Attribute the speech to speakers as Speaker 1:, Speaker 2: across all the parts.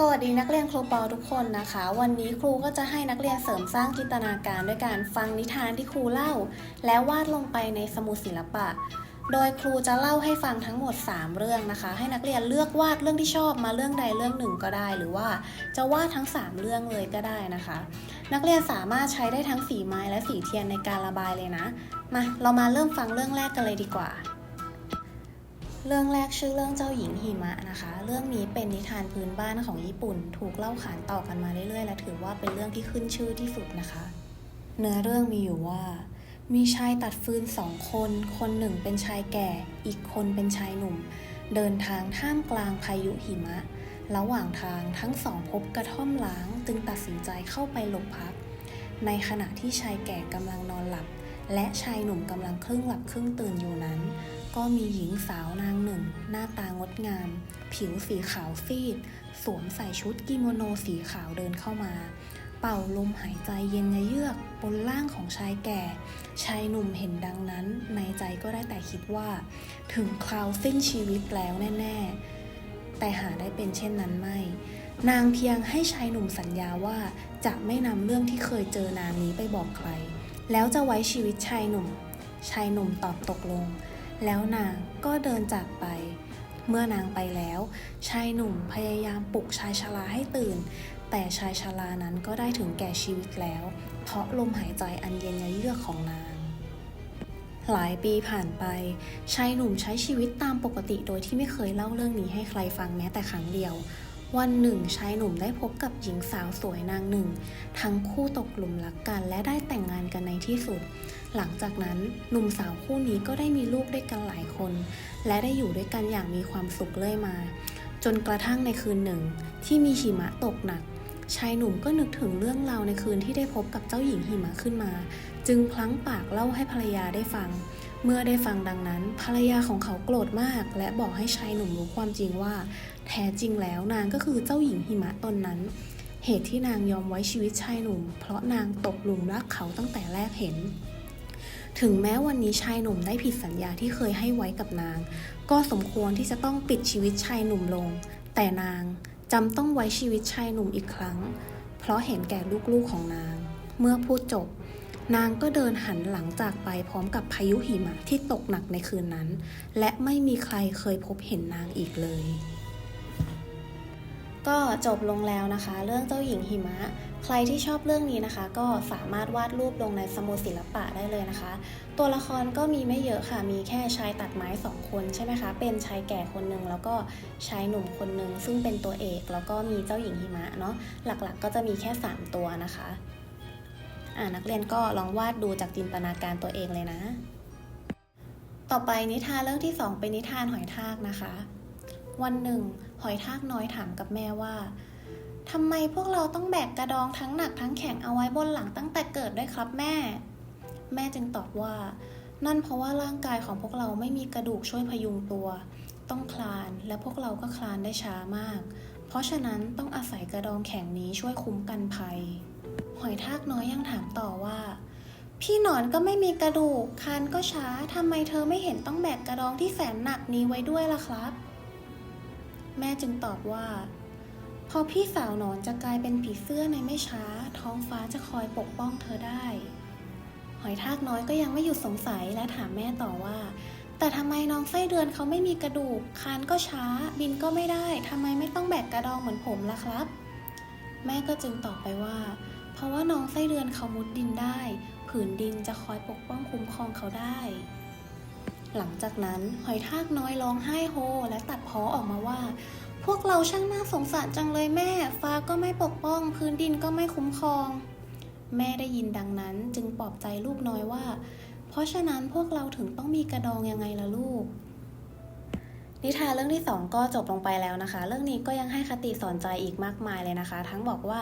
Speaker 1: สวัสดีนักเรียนครูปอทุกคนนะคะ วันนี้ครูก็จะให้นักเรียนเสริมสร้างจินตนาการด้วยการฟังนิทานที่ครูเล่า แล้ววาดลงไปในสมุดศิลปะ โดยครูจะเล่าให้ฟังทั้งหมด 3 เรื่องนะคะ ให้นักเรียนเลือกวาดเรื่องที่ชอบมาเรื่องใดเรื่องหนึ่งก็ได้ หรือว่าจะวาดทั้ง 3 เรื่องเลยก็ได้นะคะ นักเรียนสามารถใช้ได้ทั้งสีไม้และสีเทียนในการระบายเลยนะมาเรามาเริ่มฟังเรื่องแรกกันเลยดีกว่า เรื่องแรกชื่อเรื่องเจ้าหญิงหิมะนะคะ เรื่องนี้เป็นนิทานพื้นบ้านของญี่ปุ่น ถูกเล่าขานต่อกันมาเรื่อยๆ และถือว่าเป็นเรื่องที่ขึ้นชื่อที่สุดนะคะ เนื้อเรื่องมีอยู่ว่า มีชายตัดฟืนสองคน คนหนึ่งเป็นชายแก่ อีกคนเป็นชายหนุ่ม เดินทางท่ามกลางพายุหิมะ ระหว่างทางทั้งสองพบกระท่อมล้าง จึงตัดสินใจเข้าไปหลบพัก ในขณะที่ชายแก่กำลังนอนหลับ และชายหนุ่มกำลังครึ่งหลับครึ่งตื่นอยู่นั้น ก็มีหญิงสาวนางหนึ่ง หน้าตางดงาม ผิวสีขาวซีด สวมใส่ชุดกิโมโนสีขาวเดินเข้ามา เป่าลมหายใจเย็นเยือกบนร่างของชายแก่ ชายหนุ่มเห็นดังนั้น ในใจก็ได้แต่คิดว่า ถึงคราวสิ้นชีวิตแล้วแน่ ๆ แต่หาได้เป็นเช่นนั้นไม่ นางเพียงให้ชายหนุ่มสัญญาว่าจะไม่นำเรื่องที่เคยเจอนางนี้ไปบอกใคร แล้วจะไว้ชีวิตชายหนุ่ม ชายหนุ่มตอบตกลง แล้วนางก็เดินจากไป เมื่อนางไปแล้ว ชายหนุ่มพยายามปลุกชายชราให้ตื่น แต่ชายชรานั้นก็ได้ถึงแก่ชีวิตแล้ว เพราะลมหายใจอันเย็นยะเยือกของนาง หลายปีผ่านไป ชายหนุ่มใช้ชีวิตตามปกติโดยที่ไม่เคยเล่าเรื่องนี้ให้ใครฟังแม้แต่ครั้งเดียว วันหนึ่งชายหนุ่มได้พบกับหญิงสาวสวยนางหนึ่ง ทั้งคู่ตกหลุมรักกันและได้แต่งงานกันในที่สุด หลังจากนั้นหนุ่มสาวคู่นี้ก็ได้มีลูกด้วยกันหลายคน และได้อยู่ด้วยกันอย่างมีความสุขเรื่อยมา จนกระทั่งในคืนหนึ่ง ที่มีหิมะตกหนัก ชายหนุ่มก็นึกถึงเรื่องราวในคืนที่ได้พบกับเจ้าหญิงหิมะขึ้นมา จึงพลั้งปากเล่าให้ภรรยาได้ฟัง เมื่อได้ฟังดังนั้น ภรรยาของเขาโกรธมาก และบอกให้ชายหนุ่มรู้ความจริงว่า แท้จริงแล้วนางก็คือเจ้าหญิงหิมะตนนั้น เหตุที่นางยอมไว้ชีวิตชายหนุ่ม เพราะนางตกหลุมรักเขาตั้งแต่แรกเห็น ถึงแม้วันนี้ชายหนุ่มได้ผิดสัญญาที่เคยให้ไว้กับนาง ก็สมควรที่จะต้องปิดชีวิตชายหนุ่มลง แต่นางจำต้องไว้ชีวิตชายหนุ่มอีกครั้ง เพราะเห็นแก่ลูกๆของนาง เมื่อพูดจบ นางก็เดินหันหลังจากไปพร้อมกับพายุหิมะที่ตกหนักในคืนนั้น และไม่มีใครเคยพบเห็นนางอีกเลย ก็จบลงแล้วนะคะ เรื่องเจ้าหญิงหิมะ ใครที่ชอบเรื่องนี้นะคะ ก็สามารถวาดรูปลงในสมุดศิลปะได้เลยนะคะ ตัวละครก็มีไม่เยอะค่ะ มีแค่ชายตัดไม้สองคนใช่ไหมคะ เป็นชายแก่คนหนึ่งแล้วก็ชายหนุ่มคนหนึ่งซึ่งเป็นตัวเอก แล้วก็มีเจ้าหญิงหิมะเนาะหลักๆก็จะมีแค่ 3 ตัวนะคะ นักเรียนก็ลองวาดดูจากจินตนาการตัวเองเลยนะ ต่อไปนิทานเรื่องที่ 2 เป็นนิทานหอยทากนะคะ วันหนึ่ง หอยทากน้อยถามกับแม่ว่าทำไมพวกเราต้องแบกกระดองทั้งหนักทั้งแข็งเอาไว้บนหลังตั้งแต่เกิดด้วยครับแม่ แม่จึงตอบว่า นั่นเพราะว่าร่างกายของพวกเราไม่มีกระดูกช่วยพยุงตัว ต้องคลานและพวกเราก็คลานได้ช้ามาก เพราะฉะนั้นต้องอาศัยกระดองแข็งนี้ช่วยคุ้มกันภัย หอยทากน้อยยังถามต่อว่า พี่หนอนก็ไม่มีกระดูก คานก็ช้าทำไมเธอไม่เห็นต้องแบกกระดองที่แสนหนักนี้ไว้ด้วยล่ะครับ แม่จึงตอบว่า พอพี่สาวหนอนจะกลายเป็นผีเสื้อในไม่ช้า ท้องฟ้าจะคอยปกป้องเธอได้ หอยทากน้อยก็ยังไม่หยุดสงสัยและถามแม่ต่อว่า แต่ทำไมน้องไส้เดือนเขาไม่มีกระดูก คานก็ช้า บินก็ไม่ได้ทำไมไม่ต้องแบกกระดองเหมือนผมล่ะครับ แม่ก็จึงตอบไปว่า น้องไส้เดือนเขามุดดินได้ ผืนดินจะคอยปกป้องคุ้มครองเขาได้ หลังจากนั้นหอยทากน้อยร้องไห้โฮ และตัดพ้อออกมาว่า พวกเราช่างน่าสงสารจังเลยแม่ ฟ้าก็ไม่ปกป้อง พื้นดินก็ไม่คุ้มครอง แม่ได้ยินดังนั้นจึงปลอบใจลูกน้อยว่า เพราะฉะนั้นพวกเราถึงต้องมีกระดองยังไงล่ะลูก นิทานเรื่องที่ 2 ก็จบลงไปแล้วนะคะ เรื่องนี้ก็ยังให้คติสอนใจอีกมากมายเลยนะคะ ทั้งบอกว่า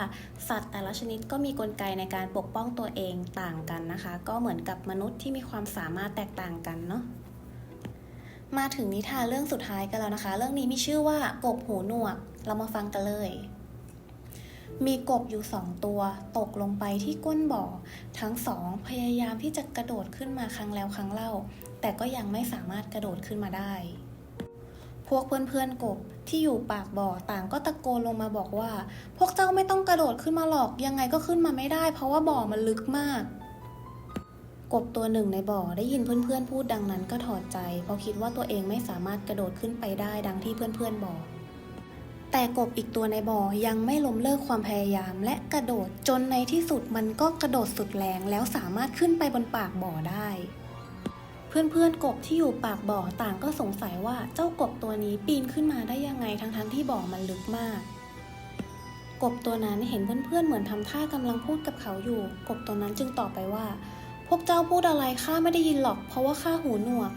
Speaker 1: สัตว์แต่ละชนิดก็มีกลไกในการปกป้องตัวเองต่างกันนะคะ ก็เหมือนกับมนุษย์ที่มีความสามารถแตกต่างกันเนาะมาถึงนิทานเรื่องสุดท้ายกันแล้วนะคะ เรื่องนี้มีชื่อว่ากบหูหนวก เรามาฟังกันเลย มีกบอยู่สองตัว ตกลงไปที่ก้นบ่อ ทั้งสองพยายามที่จะกระโดดขึ้นมาครั้งแล้วครั้งเล่า แต่ก็ยังไม่สามารถกระโดดขึ้นมาได้ พวกเพื่อนๆกบที่อยู่ปากบ่อต่างก็ตะโกนลงมาบอกว่า พวกเจ้าไม่ต้องกระโดดขึ้นมาหรอกยังไงก็ขึ้นมาไม่ได้ เพราะว่าบ่อมันลึกมาก กบตัวหนึ่งในบ่อได้ยินเพื่อนๆพูดดังนั้นก็ถอดใจ เพราะคิดว่าตัวเองไม่สามารถกระโดดขึ้นไปได้ดังที่เพื่อนๆบอก แต่กบอีกตัวในบ่อยังไม่ล้มเลิกความพยายาม และกระโดดจนในที่สุดมันก็กระโดดสุดแรงแล้วสามารถขึ้นไปบนปากบ่อได้ เพื่อนๆกบที่อยู่ปากบ่อต่างก็สงสัยว่าเจ้ากบตัวนี้ปีนขึ้นมาได้ยังไงทั้งๆที่บ่อมันลึกมาก กบตัวนั้นเห็นเพื่อนๆเหมือนทำท่ากำลังพูดกับเขาอยู่ กบตัวนั้นจึงตอบไปว่า พวกเจ้าพูดอะไรข้าไม่ได้ยินหรอก เพราะว่าข้าหูหนวก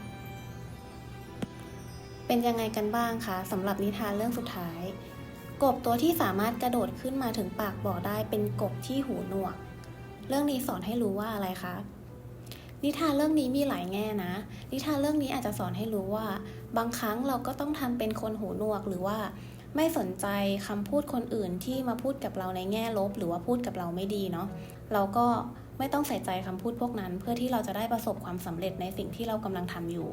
Speaker 1: เป็นยังไงกันบ้างคะสำหรับนิทานเรื่องสุดท้าย กบตัวที่สามารถกระโดดขึ้นมาถึงปากบ่อได้เป็นกบที่หูหนวก เรื่องนี้สอนให้รู้ว่าอะไรคะ นิทานเรื่องนี้มีหลายแง่นะ นิทานเรื่องนี้อาจจะสอนให้รู้ว่า บางครั้งเราก็ต้องทำเป็นคนหูหนวกหรือว่าไม่สนใจคำพูดคนอื่นที่มาพูดกับเราในแง่ลบ หรือว่าพูดกับเราไม่ดีเนาะเราก็ไม่ต้องใส่ใจคำพูดพวกนั้น เพื่อที่เราจะได้ประสบความสำเร็จในสิ่งที่เรากำลังทำอยู่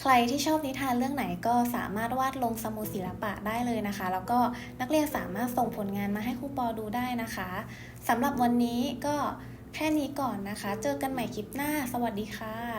Speaker 1: ใครที่ชอบนิทานเรื่องไหนก็สามารถวาดลงสมุดศิลปะได้เลยนะคะ แล้วก็นักเรียนสามารถส่งผลงานมาให้ครูปอดูได้นะคะสำหรับวันนี้ก็ แค่นี้ก่อนนะคะ เจอกันใหม่คลิปหน้า สวัสดีค่ะ